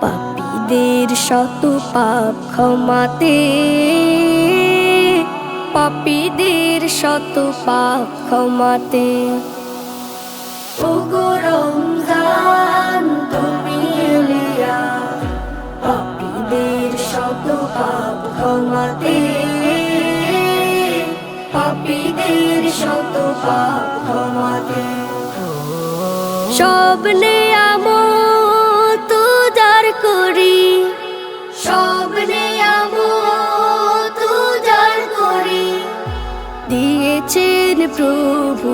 পাপীদের শত পাপ ক্ষমাতে। পাপীদের শত পাপ ক্ষমাতে। ওগো রমজান ক্ষমাতে পাপীদের শত পাপ ক্ষমাতে যার করি। সব নেয়ামত যার করি। দিয়েছেন প্রভু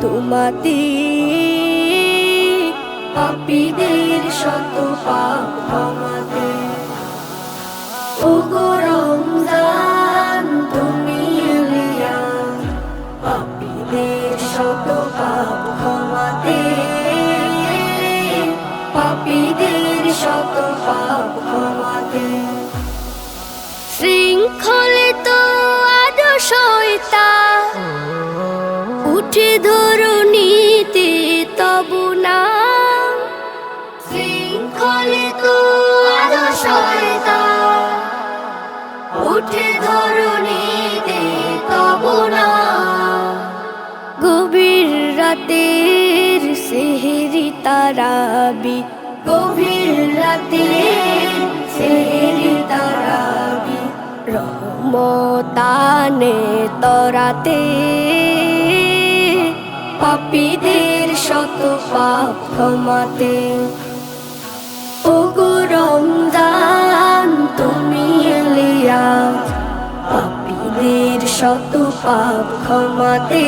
তোমাতে। পাপীদের শত পাপ ক্ষমাতে শত পাপ ক্ষমাতে পাপীদের শত পাপ ক্ষমাতে শৃঙ্খলিত শয়তান। উঠে ধরুনিতে তবু না। শৃঙ্খলিত শয়তান। উঠে ধরুনিতে রাতের সেহেরি তারাবি। গভীর রাতের সেহেরি তারাবি। রহমতানে তরাতে পাপীদের শত পাপ ক্ষমাতে। ওগো রমজান, তুমি এলে আজ পাপীদের শত পাপ ক্ষমাতে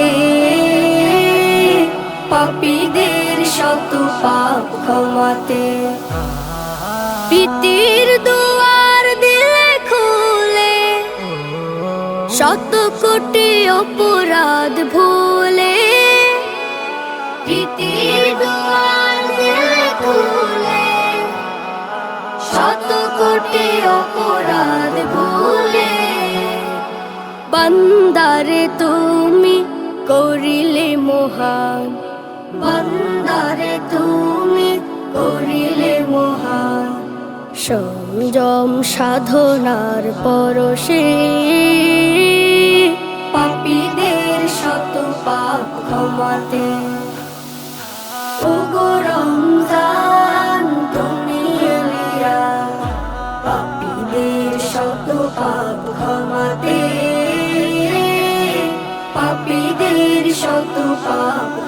ক্ষমাতে পিতির দুয়ার দিলে খুলে শত কোটি অপরাধ ভুলে। পিতির দুয়ার দিলে খুলে শত কোটি অপরাধ ভুলে। বন্দারে তুমি করিলে মহান বন্দারে তুমি করিলে মহান সংযম সাধনার পরশে। পাপীদের শত পাপ ক্ষমাতে। রমজান তুমি পাপীদের শত পাপ ক্ষমাতে। পাপীদের শত পাপ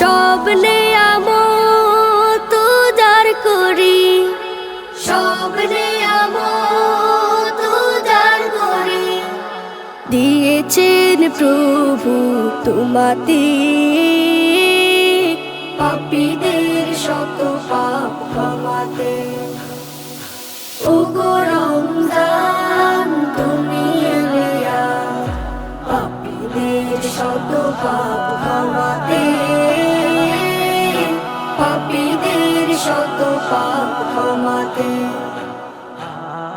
সব নেয়ামত যার করি। সব নেয়ামত যার করি। দিয়েছেন প্রভু তোমাতে। পাপীদের শত পাপ ক্ষমাতে। ওগো রমজান, তুমি এলে আজ পাপীদের শত পাপ ক্ষমাতে। পাপ ক্ষমাতে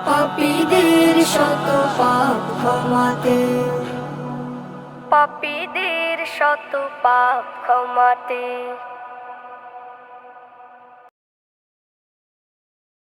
পাপীদের শত পাপ ক্ষমাতে। পাপীদের শত পাপ ক্ষমাতে।